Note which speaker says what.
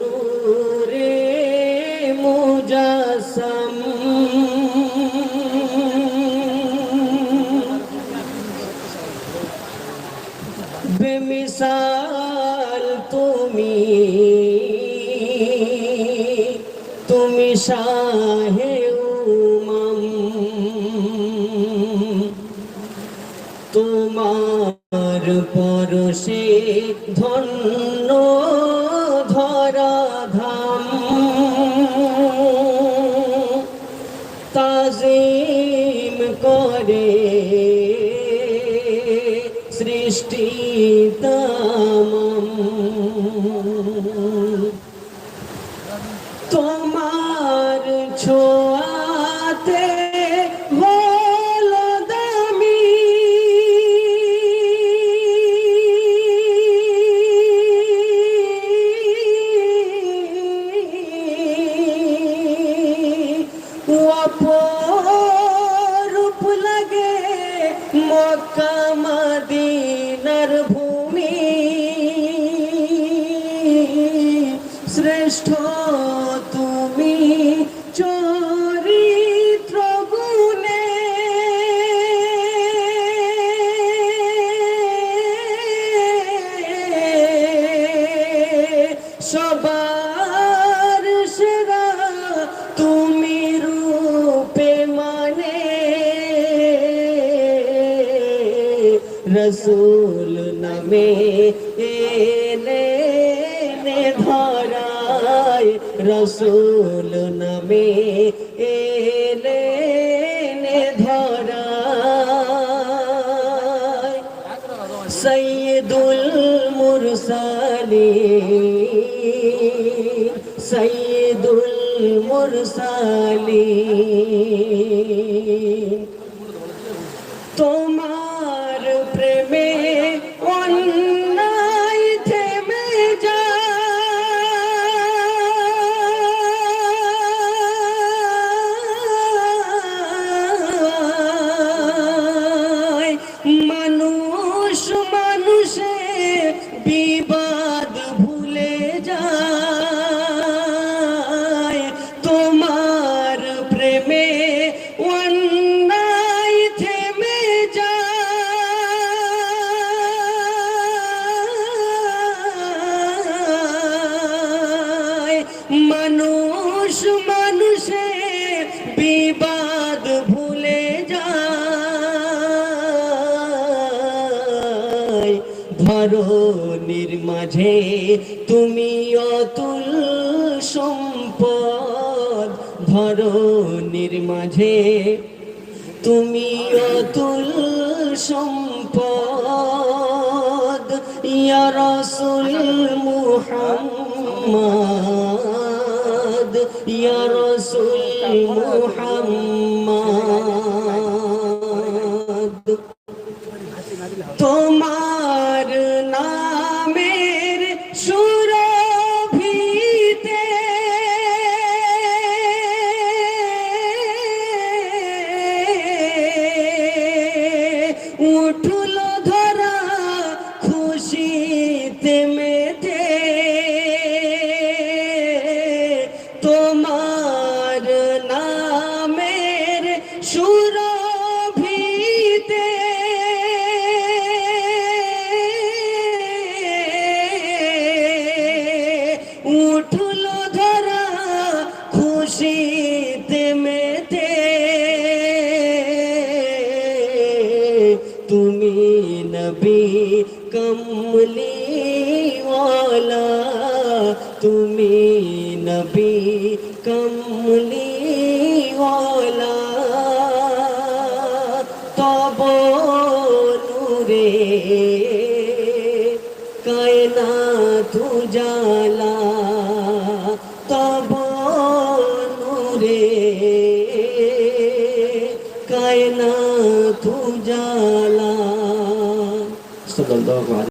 Speaker 1: নূরে মুজাসম। বেমিসাল তুমি তুমি শাহে উমাম। তোমার পরশে ধন্য তাজিম করে সৃষ্টি তামাম। রসুল নামে এলে ধরায়। রসুল নামে এলে ধরায়। সৈয়দুল মুরসালিন সৈয়দুল মুরসালিন। তোমার প্রেমে মানুষ মানুষে বিবাদ ভুলে যায়। ধরনের মাঝে তুমি অতুল সম্পদ। ধরনের মাঝে তুমি অতুল সম্পদ। ইয়া রাসূল মুহাম্মদ। ইয়া রাসূল মুহাম্মদ উঠল ধরা খুশিতে মেতে। তুমি নবী কমলিওয়ালা, তুমি নবী কমলিওয়ালা। তব নূরে কায়নাত উজালা তব কায়নাত উজালা। সাল্লাল্লাহু আলাইহি